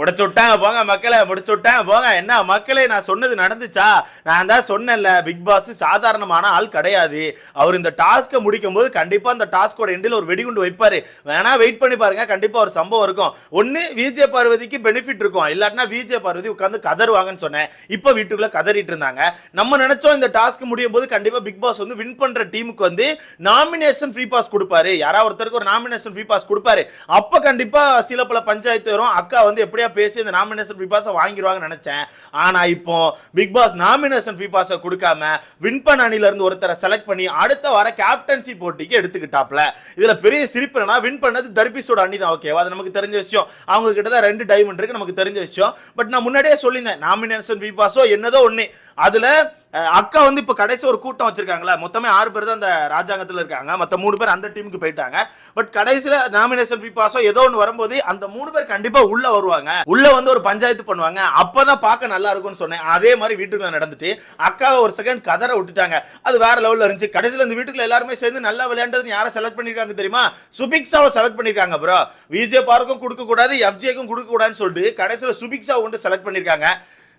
முடிச்சு விட்டாங்க போங்க மக்களை முடிச்சு விட்டாங்க போங்க. என்ன மக்களே நான் சொன்னது நடந்துச்சா? நான் தான் சொன்னேன்ல பிக் பாஸ் சாதாரணமான ஆள் கிடையாது. அவர் இந்த டாஸ்க்கை முடிக்கும் போது கண்டிப்பாக அந்த டாஸ்கோட எண்டில் ஒரு வெடிகுண்டு வைப்பார். வேணா வெயிட் பண்ணி பாருங்க கண்டிப்பாக ஒரு சம்பவம் இருக்கும். ஒன்று விஜய பார்வதிக்கு பெனிஃபிட் இருக்கும். இல்லாட்டினா விஜய பார்வதி உட்காந்து கதருவாங்கன்னு சொன்னேன். இப்போ வீட்டுக்குள்ளே கதறிட்டு இருந்தாங்க. நம்ம நினச்சோம் இந்த டாஸ்க் முடியும் போது கண்டிப்பாக பிக் பாஸ் வந்து வின் பண்ணுற டீமுக்கு வந்து நாமினேஷன் ஃப்ரீ பாஸ் கொடுப்பாரு. யாராவது ஒருத்தருக்கு ஒரு நாமினேஷன் ஃப்ரீ பாஸ் கொடுப்பாரு. அப்போ கண்டிப்பாக சில பல பஞ்சாயத்து வரும். அக்கா வந்து எப்படியா பேசி இந்த நாமினேஷன் ஃப்ரீ பாஸை வாங்கிடுவாங்கன்னு நினச்சேன். ஆனால் இப்போ பிக் பாஸ் நாமினேஷன் ஃப்ரீ பாஸை கொடுக்காம வின் பண்ண அணிலேருந்து ஒருத்தரை செலக்ட் பண்ணி அடுத்த வார கேப்டன்சி போட்டிக்கு எடுத்துக்கிட்டாப்ல. இதில் பெரிய சிரிப்பு என்னன்னா வின் பண்ணது தர்பிஸோட அணி தான் ஓகேவா அது நமக்கு தெரிஞ்ச விஷயம். அவங்க கிட்ட தான் ரெண்டு டைமண்ட் இருக்கு நமக்கு தெரிஞ்ச விஷயம். பட் நான் முன்னாடியே சொல்லியிருந்தேன் நாமினேஷன் ஃப்ரீ பாஸோ என்னதோ ஒன்று அதில் அக்கா வந்து இப்போ கடைசி ஒரு கூட்டம் வச்சிருக்காங்களா? மொத்தமே ஆறு பேர் தான் அந்த ராஜாங்கத்தில் இருக்காங்க. மற்ற மூணு பேர் அந்த டீமுக்கு போயிட்டாங்க. பட் கடைசியில் நாமினேஷன் ஃப்ரீ பாஸோ ஏதோ ஒன்று வரும்போது அந்த மூணு பேர் கண்டிப்பாக உள்ளே வருவாங்க. உள்ளே வந்து ஒரு பஞ்சாயத்து பண்ணுவாங்க. அப்போ தான் பார்க்க நல்லா இருக்கும்னு சொன்னேன். அதே மாதிரி வீட்டுக்குள்ள நடந்துட்டு அக்காவை ஒரு செகண்ட் கதரை விட்டுட்டாங்க. அது வேற லெவலில் இருந்துச்சு. கடைசியில் இந்த வீட்டுக்குள்ள எல்லாருமே சேர்ந்து நல்லா விளையாண்டதுன்னு யாரை செலக்ட் பண்ணியிருக்காங்க தெரியுமா? சுபிக்ஸாவை செலக்ட் பண்ணியிருக்காங்க ப்ரோ விஜே பார்க்கும் கொடுக்கக்கூடாது எஃப்ஜேக்கும் கொடுக்கக்கூடாதுன்னு சொல்லிட்டு கடைசியில் சுபிக்ஸாவை கொண்டு செலக்ட் பண்ணியிருக்காங்க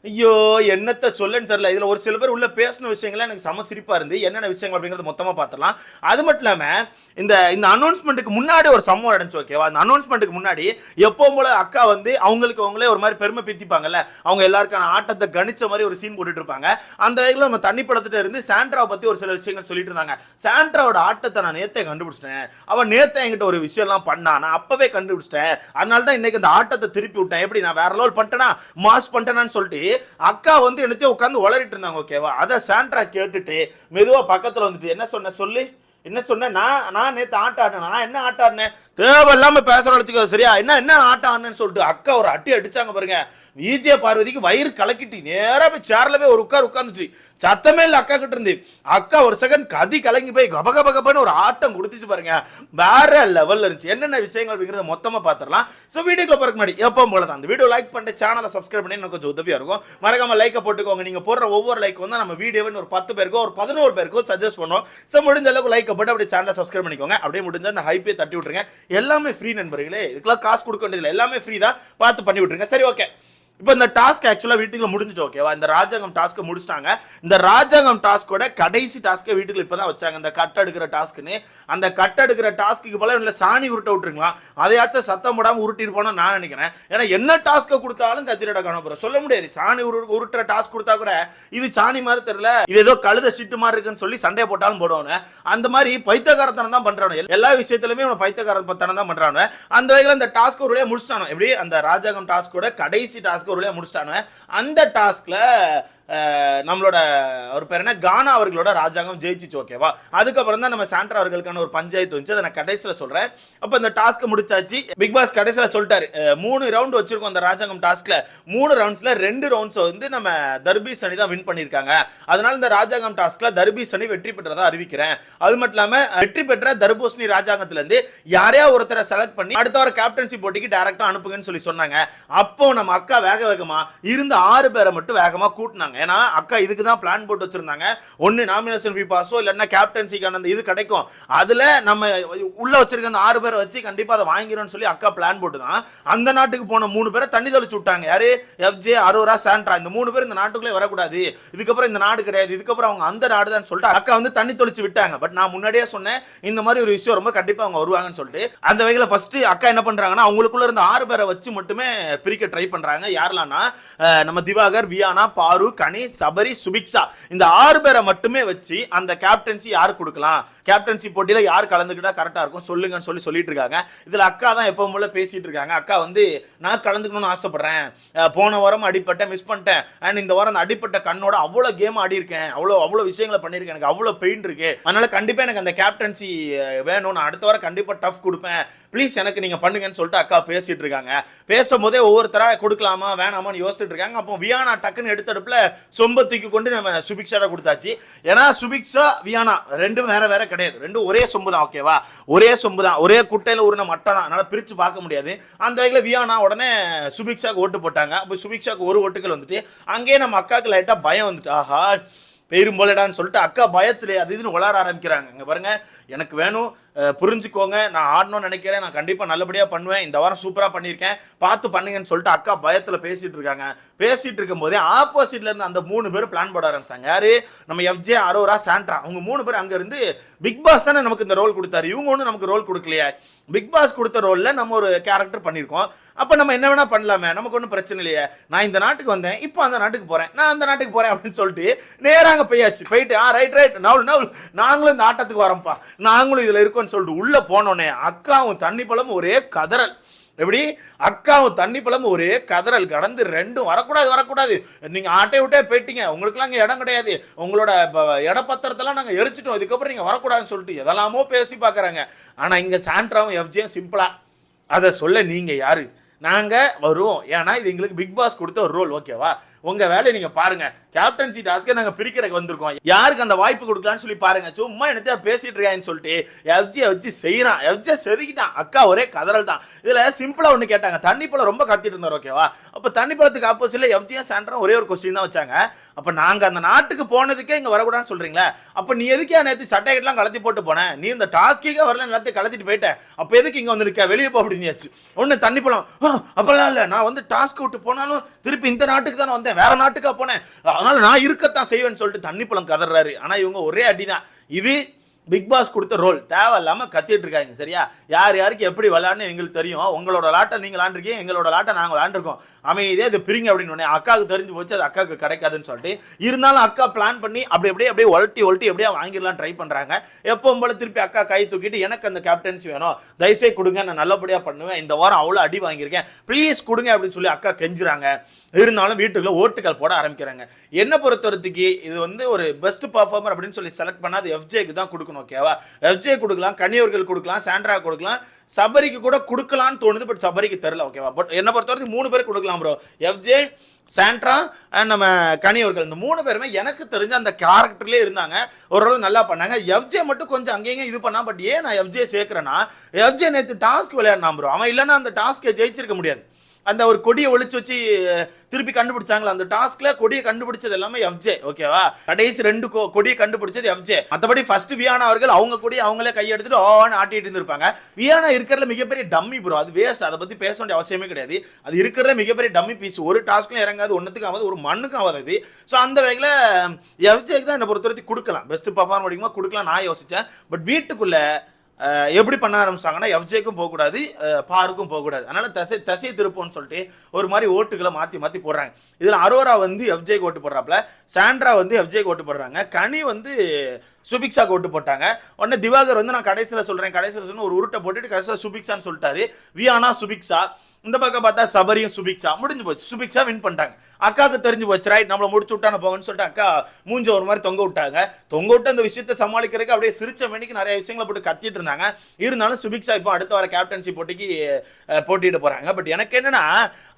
ஐயோ என்னத்த சொல்லன்னு தெரியல. இதில் ஒரு சில பேர் உள்ள பேசின விஷயங்கள்லாம் எனக்கு செம சிரிப்பாக இருந்து என்னென்ன விஷயங்கள் அப்படிங்கிறத மொத்தமாக பார்த்துலாம் அது மட்டும் இல்லாமல் இந்த இந்த அனௌன்ஸ்மெண்ட்டுக்கு முன்னாடி ஒரு சம்பவம் நடந்துச்சு ஓகேவா அந்த அனௌன்ஸ்மெண்ட்டுக்கு முன்னாடி எப்பவும் போல அக்கா வந்து அவங்களுக்கு அவங்களே ஒரு மாதிரி பெருமை பித்திப்பாங்கல்ல? அவங்க எல்லாருக்கான ஆட்டத்தை கணிச்ச மாதிரி ஒரு சீன் போட்டுட்டு இருப்பாங்க. அந்த வகையில் நம்ம தண்ணி படத்துட்டு இருந்து சாண்ட்ராவை பற்றி ஒரு சில விஷயங்கள் சொல்லிட்டு இருந்தாங்க. சாண்ட்ராவோட ஆட்டத்தை நான் நேத்தே கண்டுபிடிச்சிட்டேன். அவன் நேத்தே என்கிட்ட ஒரு விஷயம்லாம் பண்ணா நான் அப்பவே கண்டுபிடிச்சிட்டேன். அதனால தான் இன்னைக்கு அந்த ஆட்டத்தை திருப்பி விட்டேன். எப்படி நான் வேற லெவல் பண்ணிட்டேனா? மாஸ் பண்ணிட்டேனான்னு சொல்லிட்டு அக்கா வந்து என்னத்தையும் உட்காந்து உளறிட்டு இருந்தாங்க ஓகேவா அதை சாண்ட்ரா கேட்டுட்டு மெதுவா பக்கத்துல வந்துட்டு என்ன சொன்ன? சொல்லு. என்ன சொன்ன? நான் நான் நேத்து ஆட்டம் ஆடினேன் நான் என்ன ஆட்டம் ஆடினேன் தேவையில்லாம பேசுற வச்சுக்கோ சரியா? என்ன என்ன ஆட்டம் ஆடினேன்னு சொல்லிட்டு அக்கா ஒரு அட்டி அடிச்சாங்க பாருங்க. விஜய பார்வதிக்கு வயிறு கலக்கிட்டு நேரா போய் சேர்ல போய் ஒரு உட்கார் உட்காந்துட்டு சத்தமே இல்லை அக்கா கிட்ட இருந்து. அக்கா ஒரு செகண்ட் கதி கலங்கி போய் கப கப கபன்னு ஒரு ஆட்டம் கொடுத்துச்சு பாருங்க. வேற லெவல்ல இருந்துச்சு. என்னென்ன விஷயங்கள் அப்படிங்கிறத மொத்தமா பார்த்துடலாம் ஸோ வீடியோக்குள்ள போறதுக்கு முன்னாடி எப்போ போல தான் அந்த வீடியோ லைக் பண்ணிட்டு சேனலை சப்ஸ்கிரைப் பண்ணி எனக்கு கொஞ்சம் உதவியா இருக்கும். மறக்காம லைக்கை போட்டுக்கோங்க. நீங்க போடுற ஒவ்வொரு லைக் வந்து நம்ம வீடியோவை ஒரு பத்து பேருக்கோ ஒரு பதினோரு பேருக்கோ சஜஸ்ட் பண்ணுவோம். ஸோ முடிஞ்ச அளவுக்கு லைக்கை போட்டு அப்படியே சேனலை சப்ஸ்கிரைப் பண்ணிக்கோங்க. அப்படியே முடிஞ்ச அந்த ஹைப்பே தட்டி விட்டுருங்க. எல்லாமே ஃப்ரீ நண்பர்களே. இதுக்கெல்லாம் காசு கொடுக்க வேண்டியதில்லை. எல்லாமே ஃப்ரீ தான். பார்த்து பண்ணி விட்டுருங்க சரி ஓகே இப்போ இந்த டாஸ்க் ஆக்சுவலாக வீட்டுக்குள்ள முடிஞ்சிட்டு ஓகேவா இந்த ராஜாங்கம் டாஸ்க்கை முடிச்சிட்டாங்க. இந்த ராஜாங்கம் டாஸ்கோட கடைசி டாஸ்க்கை வீட்டுக்குள்ள இப்போ தான் வச்சாங்க. இந்த கட் எடுக்கிற டாஸ்க்குன்னு அந்த கட் எடுக்கிற டாஸ்க்கு போல இல்லை சாணி உருட்ட விட்டுருங்களா? அதையாச்சும் சத்தம் போடாமல் உருட்டிட்டு போனால் நான் நினைக்கிறேன். ஏன்னா என்ன டாஸ்க்கை கொடுத்தாலும் கத்திரிட காணப்போறோம் சொல்ல முடியாது. சாணி உரு உருட்டுற டாஸ்க் கொடுத்தா கூட இது சாணி மாதிரி தெரியல. இது ஏதோ கழுத சிட்டு மாதிரி இருக்குன்னு சொல்லி சண்டை போட்டாலும் போடுவானு அந்த மாதிரி பைத்தகாரத்தனம் தான் பண்றானு எல்லா விஷயத்திலுமே இவன் பைத்தகாரத்தனம் தான் பண்றானு அந்த வகையில் அந்த டாஸ்க் ஒரு வழியா முடிச்சிட்டானோ எப்படி? அந்த ராஜாங்கம் டாஸ்கோட கடைசி டாஸ்க்கு டாஸ்க் ஒரு வழியா முடிச்சிட்டானு அந்த டாஸ்க்ல நம்மளோட ஒரு பேர் என்ன? கானா அவர்களோட ராஜாங்கம் ஜெயிச்சிச்சு ஓகேவா அதுக்கப்புறம் தான் நம்ம சாண்ட்ரா அவர்களுக்கான ஒரு பஞ்சாயத்து வந்துச்சு. அதை நான் கடைசியில் சொல்கிறேன் அப்போ இந்த டாஸ்க் முடிச்சாச்சு. பிக் பாஸ் கடைசியில் சொல்லிட்டாரு. மூணு ரவுண்ட் வச்சிருக்கோம் அந்த ராஜாங்கம் டாஸ்க்கில் மூணு ரவுண்ட்ஸில் ரெண்டு ரவுண்ட்ஸ் வந்து நம்ம தர்பீஸ் அணி தான் வின் பண்ணியிருக்காங்க. அதனால இந்த ராஜாங்கம் டாஸ்க்கில் தர்பீஸ் அணி வெற்றி பெற்றதா அறிவிக்கிறேன். அது மட்டும் இல்லாமல் வெற்றி பெற்ற தர்பூசணி ராஜாங்கத்திலேருந்து யாரையா ஒருத்தரை செலக்ட் பண்ணி அடுத்த வாரம் கேப்டன்சி போட்டிக்கு டேரக்டாக அனுப்புங்கன்னு சொல்லி சொன்னாங்க. அப்போ நம்ம அக்கா வேக வேகமாக இருந்த ஆறு பேரை மட்டும் வேகமாக கூட்டினாங்க. ஏன்னா அக்கா இதுக்கு தான் பிளான் போட்டு வச்சிருந்தாங்க. ஒன்று நாமினேஷன் ஃபீ பாஸோ இல்லைன்னா கேப்டன்சிக்கான அந்த இது கிடைக்கும். அதில் நம்ம உள்ளே வச்சிருக்க அந்த ஆறு பேரை வச்சு கண்டிப்பாக அதை வாங்கிடும்னு சொல்லி அக்கா பிளான் போட்டு தான் அந்த நாட்டுக்கு போன மூணு பேரை தண்ணி தெளிச்சு விட்டாங்க. யாரு? எஃப்ஜே அரோரா சாண்ட்ரா இந்த மூணு பேர் இந்த நாட்டுக்குள்ளே வரக்கூடாது. இதுக்கப்புறம் இந்த நாடு கிடையாது. இதுக்கப்புறம் அவங்க அந்த நாடு தான் சொல்லிட்டு அக்கா வந்து தண்ணி தொளிச்சு விட்டாங்க. பட் நான் முன்னாடியே சொன்னேன் இந்த மாதிரி ஒரு விஷயம் ரொம்ப கண்டிப்பாக அவங்க வருவாங்கன்னு சொல்லிட்டு. அந்த வகையில் ஃபர்ஸ்ட் அக்கா என்ன பண்ணுறாங்கன்னா அவங்களுக்குள்ள இருந்த ஆறு பேரை வச்சு மட்டுமே பிரிக்க ட்ரை பண்ணுறாங்க யாரெல்லாம்னா நம்ம திவாகர் வியானா பாரு கணேஷ் சபரி சுபிக்ஷா. இந்த ஆறு பேரை மட்டுமே வச்சு அந்த கேப்டன்சி யார் கொடுக்கலாம்? கேப்டன்சி போட்டியில் யார் கலந்துக்கிட்டா கரெக்டாக இருக்கும்? சொல்லுங்கன்னு சொல்லி சொல்லிட்டு இருக்காங்க இதில் அக்கா தான் எப்போ போல பேசிட்டு இருக்காங்க அக்கா வந்து நான் கலந்துக்கணும்னு ஆசைப்படுறேன். போன வாரம் அடிப்பட்டேன் மிஸ் பண்ணிட்டேன். அண்ட் இந்த வாரம் அந்த அடிப்பட்ட கண்ணோட அவ்வளோ கேம் ஆடி இருக்கேன் அவ்வளோ அவ்வளோ விஷயங்களை பண்ணியிருக்கேன். எனக்கு அவ்வளோ பெயின் இருக்கு. அதனால கண்டிப்பாக எனக்கு அந்த கேப்டன்சி வேணும். நான் அடுத்த வாரம் கண்டிப்பாக டஃப் கொடுப்பேன். ப்ளீஸ் எனக்கு நீங்கள் பண்ணுங்கன்னு சொல்லிட்டு அக்கா பேசிட்டு இருக்காங்க பேசும்போதே ஒவ்வொருத்தராக கொடுக்கலாமா வேணாமான்னு யோசிச்சுட்டு இருக்காங்க. அப்போ வியானா டக்குன்னு எடுத்தடுப்பில் சொம்பத்துக்கு கொண்டு நம்ம சுபிக்ஷாட கொடுத்தாச்சு. ஏன்னா சுபிக்ஷா வியானா ரெண்டும் வேற வேற கிடையாது. ரெண்டும் ஒரே சொம்பு தான் ஓகேவா ஒரே சொம்பு தான் ஒரே குட்டையில உருண மட்டை தான் அதனால பிரிச்சு பார்க்க முடியாது. அந்த வகையில் வியானா உடனே சுபிக்ஷாக்கு ஓட்டு போட்டாங்க. அப்போ சுபிக்ஷாக்கு ஒரு ஓட்டுகள் வந்துட்டு அங்கேயே நம்ம அக்காவுக்கு லைட்டா பயம் வந்துட்டு ஆஹா பெயரும் போலடான்னு சொல்லிட்டு அக்கா பயத்திலே அது இதுன்னு வளர ஆரம்பிக்கிறாங்க. இங்கே பாருங்க எனக்கு வேணும் புரிஞ்சுக்கோங்க நான் ஆடணும்னு நினைக்கிறேன் நான் கண்டிப்பாக நல்லபடியாக பண்ணுவேன் இந்த வாரம் சூப்பராக பண்ணியிருக்கேன் பார்த்து பண்ணுங்கன்னு சொல்லிட்டு அக்கா பயத்தில் பேசிகிட்டு இருக்காங்க. பேசிகிட்டு இருக்கும்போதே ஆப்போசிட்லேருந்து அந்த மூணு பேர் பிளான் போட ஆரம்பிச்சாங்க. யார்? நம்ம எஃப்ஜே அரோரா சாண்ட்ரா அவங்க மூணு பேர் அங்கேருந்து பிக் பாஸ் தானே நமக்கு இந்த ரோல் கொடுத்தாரு. இவங்க ஒன்றும் நமக்கு ரோல் கொடுக்கலையே. பிக் பாஸ் கொடுத்த ரோலில் நம்ம ஒரு கேரக்டர் பண்ணியிருக்கோம். அப்போ நம்ம என்ன வேணால் பண்ணலாமே. நமக்கு ஒன்றும் பிரச்சனை இல்லையே. நான் இந்த நாட்டுக்கு வந்தேன். இப்போ அந்த நாட்டுக்கு போகிறேன் நான் அந்த நாட்டுக்கு போகிறேன் அப்படின்னு சொல்லிட்டு நேராக அங்க போயாச்சு. போயிட்டு ஆ ரைட் ரைட் நவுல் நவுல். நாங்களும் இந்த ஆட்டத்துக்கு வரோம்ப்பா. நாங்களும் இதில் இருக்கோம்னு சொல்லிட்டு உள்ளே போனோடனே அக்காவும் தண்ணி பழமும் ஒரே கதறல். எப்படி? அக்காவும் தண்ணி பழமும் ஒரே கதறல் கடந்து ரெண்டும் வரக்கூடாது வரக்கூடாது. நீங்க ஆட்டை விட்டே போயிட்டீங்க. உங்களுக்குலாம் இங்கே இடம் கிடையாது. உங்களோட ப- இடப்பத்திரத்தெல்லாம் நாங்கள் எரிச்சிட்டோம். இதுக்கப்புறம் நீங்க வரக்கூடாதுன்னு சொல்லிட்டு எதெல்லாமோ பேசி பார்க்குறாங்க ஆனால் இங்கே சாண்ட்ராவும் எஃப்ஜியும் சிம்பிளா. அதை சொல்ல நீங்க யாரு? நாங்கள் வருவோம். ஏன்னா இது எங்களுக்கு பிக் பாஸ் கொடுத்த ஒரு ரோல் ஓகேவா? உங்க வேலையை நீங்க பாருங்க. கேப்டன்சி டாஸ்க்கை நாங்க பிரிக்கிறக்கு வந்திருக்கோம். யாருக்கு அந்த வாய்ப்பு கொடுக்கலாம்னு சொல்லி பாருங்க. சும்மா என்னத்தையா பேசிட்டு இருக்கான்னு சொல்லிட்டு எஃப்ஜியை வச்சு செய்யறான் எஃப்ஜியை செதுக்கிட்டான். அக்கா ஒரே கதறல் தான். இதுல சிம்பிளா ஒண்ணு கேட்டாங்க. தண்ணி பழம் ரொம்ப கத்திட்டு இருந்தார் ஓகேவா அப்ப தண்ணி பழத்துக்கு ஆப்போசிட்ல எஃப்ஜியும் சாண்ட்ரும் ஒரே ஒரு கொஸ்டின் தான் வச்சாங்க. அப்போ நாங்கள் அந்த நாட்டுக்கு போனதுக்கே இங்கே வரக்கூடாதுன்னு சொல்கிறீங்களே அப்போ நீ எதுக்கே நேற்று சட்டை கலத்தி போட்டு போனேன் நீ இந்த டாஸ்க்கே வரல எல்லாத்தையும் கலத்திட்டு போயிட்டேன் அப்போ எதுக்கு இங்கே வந்து நிக்க? வெளியே போக அப்படின்னாச்சு. ஒன்று தண்ணி பழம் அப்போல்லாம் இல்லை. நான் வந்து டாஸ்க் விட்டு போனாலும் திருப்பி இந்த நாட்டுக்கு தானே வந்தேன். வேற நாட்டுக்கா போனேன். அதனால் நான் இருக்கத்தான் செய்வேன்னு சொல்லிட்டு தண்ணி பழம் கதறாரு. ஆனால் இவங்க ஒரே அடி தான் இது பிக் பாஸ் கொடுத்த ரோல் தேவையில்லாம கத்திட்டு இருக்காங்க சரியா? யார் யாருக்கு எப்படி விளாட்னு எங்களுக்கு தெரியும். உங்களோட லாட்டை நீங்கள் விளாண்டுருக்கீங்க எங்களோட லாட்டை நாங்கள் விளாண்டுருக்கோம் அமைதியே இது பிரிங்க அப்படின்னு உடனே அக்காவுக்கு தெரிஞ்சு போச்சு அது அக்காவுக்கு கிடைக்காதுன்னு சொல்லிட்டு இருந்தாலும் அக்கா பிளான் பண்ணி அப்படி அப்படியே அப்படியே ஒழட்டி ஒழட்டி எப்படியா வாங்கிடலாம் ட்ரை பண்ணுறாங்க எப்பவும் போல திருப்பி அக்கா கை தூக்கிட்டு எனக்கு அந்த கேப்டன்சி வேணும். தயவுசெய்து கொடுங்க நான் நல்லபடியாக பண்ணுவேன். இந்த வாரம் அவ்வளோ அடி வாங்கியிருக்கேன். ப்ளீஸ் கொடுங்க அப்படின்னு சொல்லி அக்கா கெஞ்சுறாங்க. இருந்தாலும் வீட்டுக்குள்ள ஓட்டுகள் போட ஆரம்பிக்கிறாங்க. என்ன பொறுத்தவரத்துக்கு இது வந்து ஒரு பெஸ்ட் பர்ஃபார்மர் அப்படின்னு சொல்லி செலக்ட் பண்ணால் அது எஃப்ஜேக்கு தான் கொடுக்கணும் ஓகேவா எஃப்ஜே கொடுக்கலாம் கன்னியவர்கள் கொடுக்கலாம் சாண்ட்ரா கொடுக்கலாம். சபரிக்கு கூட கொடுக்கலான்னு தோணுது பட் சபரிக்கு தெரில ஓகேவா பட் என்ன பொறுத்தவரைக்கும் மூணு பேர் கொடுக்கலாம் ப்ரோ எஃப்ஜே சாண்ட்ரா அண்ட் நம்ம கனியவர்கள் இந்த மூணு பேருமே எனக்கு தெரிஞ்ச அந்த கேரக்டர்லேயே இருந்தாங்க. ஓரளவு நல்லா பண்ணாங்க. எஃப்ஜே மட்டும் கொஞ்சம் அங்கேயும் இது பண்ணா பட் ஏன் நான் எஃப்ஜே சேர்க்குறேன்னா எஃப்ஜே நேற்று டாஸ்க் விளையாடினா ப்ரோ அவன் இல்லைன்னா அந்த டாஸ்க்கை ஜெயிச்சிருக்க முடியாது. அந்த ஒரு கொடியை ஒழிச்சு வச்சு திருப்பி கண்டுபிடிச்சாங்களா? அந்த டாஸ்க்ல கொடியை கண்டுபிடிச்சது எல்லாமே எஃப்ஜே ஓகேவா கடைசி ரெண்டு கொடியை கண்டுபிடிச்சது எஃப்ஜே மற்றபடி ஃபர்ஸ்ட் வியானா அவர்கள் அவங்க கூட அவங்களே கையெடுத்துட்டு ஓன்னு ஆட்டிட்டு இருந்திருப்பாங்க. வியானா இருக்கிறதுல மிகப்பெரிய டம்மி ப்ரோ அது வேஸ்ட் அதை பத்தி பேச வேண்டிய அவசியமே கிடையாது. அது இருக்கிறதுல மிகப்பெரிய டம்மி பீஸ் ஒரு டாஸ்க்லையும் இறங்காது ஒன்றுத்துக்கும் ஆகாது ஒரு மண்ணுக்கும் ஆகாது ஸோ அந்த வகையில் எஃப்ஜேக்கு தான் என்னை பொறுத்தவரைக்கும் கொடுக்கலாம். பெஸ்ட் பர்ஃபார்ம் அடிக்குமா கொடுக்கலாம் நான் யோசிச்சேன். பட் வீட்டுக்குள்ள எப்படி பண்ண ஆரம்பிச்சாங்கன்னா எஃப்ஜேக்கும் போகக்கூடாது பாருக்கும் போகக்கூடாது. அதனால் தசை தசை திருப்போம்னு சொல்லிட்டு ஒரு மாதிரி ஓட்டுகளை மாற்றி மாற்றி போடுறாங்க. இதில் அரோரா வந்து எஃப்ஜேக்கு ஓட்டு போடுறாப்புல. சாண்ட்ரா வந்து எஃப்ஜேக்கு ஓட்டு போடுறாங்க. கனி வந்து சுபிக்ஷாக்கு ஓட்டு போட்டாங்க. உடனே திவாகர் வந்து நான் கடைசியில் சொல்கிறேன் கடைசியில் சொன்ன ஒரு உருட்டை போட்டுட்டு கடைசியில் சுபிக்ஷான்னு சொல்லிட்டாரு. வியானா சுபிக்ஷா இந்த பக்கம் பார்த்தா சபரியும் சுபிக்ஷா. முடிஞ்சு போச்சு. சுபிக்ஷா வின் பண்ணிட்டாங்க. அக்காவுக்கு தெரிஞ்சு போச்சு. ரைட் நம்மள முடிச்சு விட்டான போங்கன்னு சொல்லிட்டு அக்கா மூஞ்ச ஒரு மாதிரி தொங்க விட்டாங்க. தொங்க விட்டு அந்த விஷயத்தை சமாளிக்கிறதுக்கு அப்படியே சிரிச்ச மணிக்கு நிறைய விஷயங்களை போட்டு கத்திட்டு இருந்தாங்க. இருந்தாலும் சுபிக்ஷா இப்போ அடுத்த வார கேப்டன்சி போட்டிக்கு போட்டிட்டு போட்டியிட போறாங்க. பட் எனக்கு என்னன்னா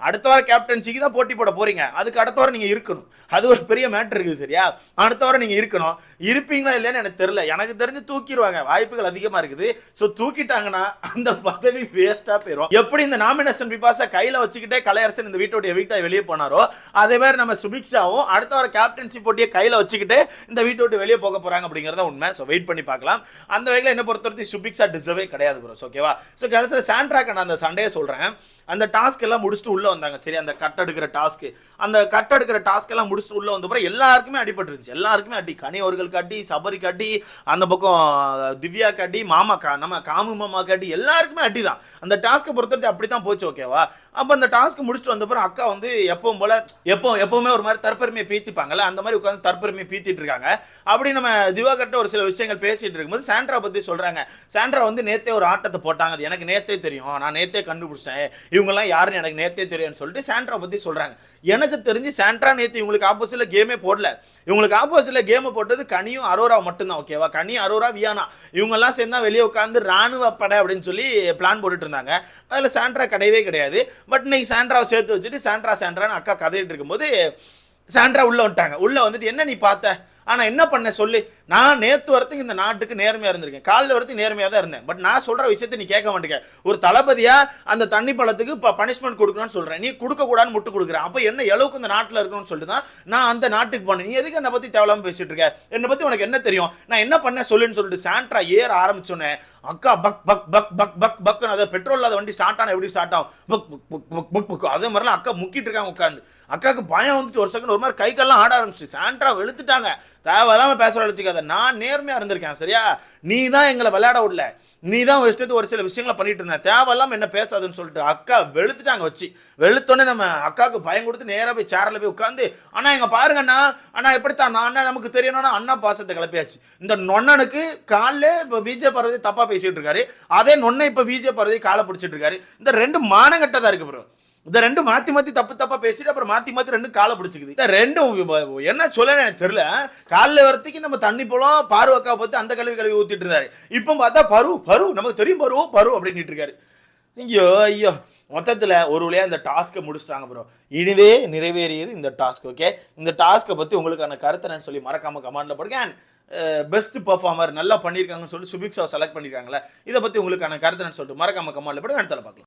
அடுத்த வார கேப்டன்சிக்கு தான் போட்டி போட போறீங்க. அதுக்கு அடுத்த வாரம் நீங்க இருக்கணும். அது ஒரு பெரிய மேட்டர் இருக்குது சரியா? அடுத்த வாரம் நீங்க இருக்கணும். இருப்பீங்களா இல்லையான்னு எனக்கு தெரியல. எனக்கு தெரிஞ்சு தூக்கிடுவாங்க. வாய்ப்புகள் அதிகமா இருக்குது. ஸோ தூக்கிட்டாங்கன்னா அந்த பதவி வேஸ்டா போயிடும் எப்படி இந்த நாமினேஷன் பிபாஸை கையில் வச்சுக்கிட்டே கலையரசன் இந்த வீட்டோட வீட்டை வெளியே போனாரோ அதே மாதிரி நம்ம சுபிக்ஷாவும் அடுத்த ஒரு கேப்டன்சி போட்டியை கையில வச்சுக்கிட்டு இந்த வீட்டோட்டு வெளியே போக போறாங்க அப்படிங்கறத உண்மை. ஸோ வெயிட் பண்ணி பார்க்கலாம். அந்த வகையில் என்ன பொறுத்தவரைக்கும் சுபிக்ஷா டிசர்வே கிடையாது ப்ரோஸ் ஓகேவா ஸோ கடைசியில் சாண்ட்ராக்கை நான் அந்த சண்டையை சொல்றேன். அந்த டாஸ்க் எல்லாம் முடிச்சுட்டு உள்ள வந்தாங்க. சரி அந்த கட் எடுக்கிற டாஸ்க் அந்த கட் எடுக்கிற டாஸ்க் எல்லாம் முடிச்சுட்டு உள்ள வந்த பிறகு எல்லாருக்குமே அடிபட்டுருச்சு எல்லாருக்குமே அடி. கனி அவர்களுக்கு அடி சபரி அடி அந்த பக்கம் திவ்யா அடி மாமா கா நம்ம காமு மாமா அடி எல்லாருக்குமே அடி தான் அந்த டாஸ்க்கை பொறுத்தவரைக்கும் அப்படி தான் போச்சு ஓகேவா அப்போ அந்த டாஸ்க் முடிச்சுட்டு வந்தப்பறம் அக்கா வந்து எப்பவும் போல எப்போ எப்பவுமே ஒரு மாதிரி தற்பெருமையை பீத்திப்பாங்கல்ல? அந்த மாதிரி உட்காந்து தற்பெருமையை பீத்திட்டு இருக்காங்க. அப்படி நம்ம திவாகர்ட்ட ஒரு சில விஷயங்கள் பேசிட்டு இருக்கும்போது சாண்ட்ரா பற்றி சொல்கிறாங்க சாண்ட்ரா வந்து நேத்தே ஒரு ஆட்டத்தை போட்டாங்க. அது எனக்கு நேத்தே தெரியும். நான் நேத்தே கண்டுபிடிச்சேன் இவங்கெல்லாம் யாருன்னு எனக்கு நேத்தே தெரியும்னு சொல்லிட்டு சாண்ட்ரா பற்றி சொல்கிறாங்க எனக்கு தெரிஞ்சு சாண்ட்ரா நேற்று இவங்களுக்கு ஆப்போசிட்டில் கேமே போடல. இவங்களுக்கு ஆப்போசிட்டில் கேமை போட்டது கனியும் அரோரா மட்டும்தான் ஓகேவா கனி அரோரா வியானா. இவங்கெல்லாம் சேர்ந்தா வெளியே உட்காந்து ராணுவ படை அப்படின்னு சொல்லி பிளான் போட்டுட்டு இருந்தாங்க. அதில் சாண்ட்ரா கிடையவே கிடையாது. பட் இன்னைக்கு சாண்ட்ராவை சேர்த்து வச்சுட்டு சாண்ட்ரா சாண்ட்ரான்னு அக்கா கதையிட்டு இருக்கும்போது சாண்ட்ரா உள்ளே வந்துட்டாங்க. உள்ளே வந்துட்டு என்ன நீ பார்த்த? ஆனால் என்ன பண்ண சொல்லு? நான் நேற்று வரத்துக்கு இந்த நாட்டுக்கு நேர்மையாக இருந்திருக்கேன். காலைல வரத்துக்கு நேர்மையாக தான் இருந்தேன். பட் நான் சொல்கிற விஷயத்தை நீ கேட்க மாட்டேங்க. ஒரு தளபதியாக அந்த தண்ணி பழத்துக்கு இப்போ பனிஷ்மெண்ட் கொடுக்கணும்னு சொல்கிறேன் நீ கொடுக்கக்கூடாதுன்னு முட்டு கொடுக்குறேன் அப்போ என்ன அளவுக்கு இந்த நாட்டில் இருக்கணும்னு சொல்லிட்டு தான் நான் அந்த நாட்டுக்கு போனேன். நீ எதுக்கு என்னை பற்றி தேவையில்லாம பேசிட்டு இருக்க? என்னை பற்றி உனக்கு என்ன தெரியும்? நான் என்ன பண்ண சொல்லுன்னு சொல்லிட்டு சாண்ட்ரா ஏற ஆரம்பிச்சோன்னே அக்கா பக் பக் பக் பக் பக் பக் அதை பெட்ரோல் இல்லாத வண்டி ஸ்டார்ட் ஆன எப்படி ஸ்டார்ட் ஆகும்? பக் பக் பக் பக் பக் பக் அதே மாதிரிலாம் அக்கா முக்கிட்டு இருக்காங்க உட்காந்து அக்காவுக்கு பயம் வந்துட்டு ஒரு செகண்ட் ஒரு மாதிரி கை கால்லாம் ஆட ஆரம்பிச்சு சாண்ட்ரா வெளுத்துட்டாங்க. தேவையில்லாம பேச வச்சுக்காத நான் நேர்மையா இருந்திருக்கேன் சரியா? நீ தான் எங்களை விளையாட விடல. நீ தான் ஒரு இஷ்டத்துக்கு ஒரு சில விஷயங்களை பண்ணிட்டு இருந்த. தேவையில்லாம என்ன பேசாதுன்னு சொல்லிட்டு அக்கா வெளுத்துட்டாங்க வச்சு. வெளுத்தோடனே நம்ம அக்காவுக்கு பயம் கொடுத்து நேராக போய் சேரில் போய் உட்காந்து அண்ணா எங்க பாருங்க அண்ணா. அண்ணா எப்படித்தான்? நான் அண்ணா நமக்கு தெரியணும்னா அண்ணா பாசத்தை கிளப்பியாச்சு. இந்த நொண்ணனுக்கு காலில் இப்போ விஜய் பார்வதி தப்பா பேசிட்டு இருக்காரு. அதே நொன்னை இப்போ விஜய் பார்வதி காலை பிடிச்சிட்டு இருக்காரு. இந்த ரெண்டு மானங்கட்டதா இருக்கு ப்ரோ இந்த ரெண்டு மாத்தி மாத்தி தப்பு தப்பா பேசிட்டு அப்புறம் மாத்தி மாத்தி ரெண்டு காலை பிடிச்சிக்குது. இந்த ரெண்டும் என்ன சொல்ல எனக்கு தெரியல. காலைல வரத்துக்கு நம்ம தண்ணி போலாம் பார்வக்கா பார்த்து அந்த கழுவி கழுவி ஊத்திட்டு இருந்தாரு. இப்போ பார்த்தா பரு பரு நமக்கு தெரியும் பரு பரு அப்படின்ட்டு இருக்காரு. ஐயோ ஐயோ. மொத்தத்தில் ஒரு வழியாக இந்த டாஸ்க்கை முடிச்சிட்டாங்க ப்ரோ இனிதே நிறைவேறியது இந்த டாஸ்க் ஓகே இந்த டாஸ்க்கை பற்றி உங்களுக்கான கருத்தை நான் சொல்லி மறக்காமல் கமாண்டில் போடுங்க. அண்ட் பெஸ்ட் பர்ஃபார்மர் நல்லா பண்ணியிருக்காங்கன்னு சொல்லி சுபிக்ஸாவை செலக்ட் பண்ணியிருக்காங்களே இதை பற்றி உங்களுக்கான கருத்தை நான் சொல்லிட்டு மறக்காம கமாண்டில் போடுங்க. அடுத்தால பார்க்கலாம்.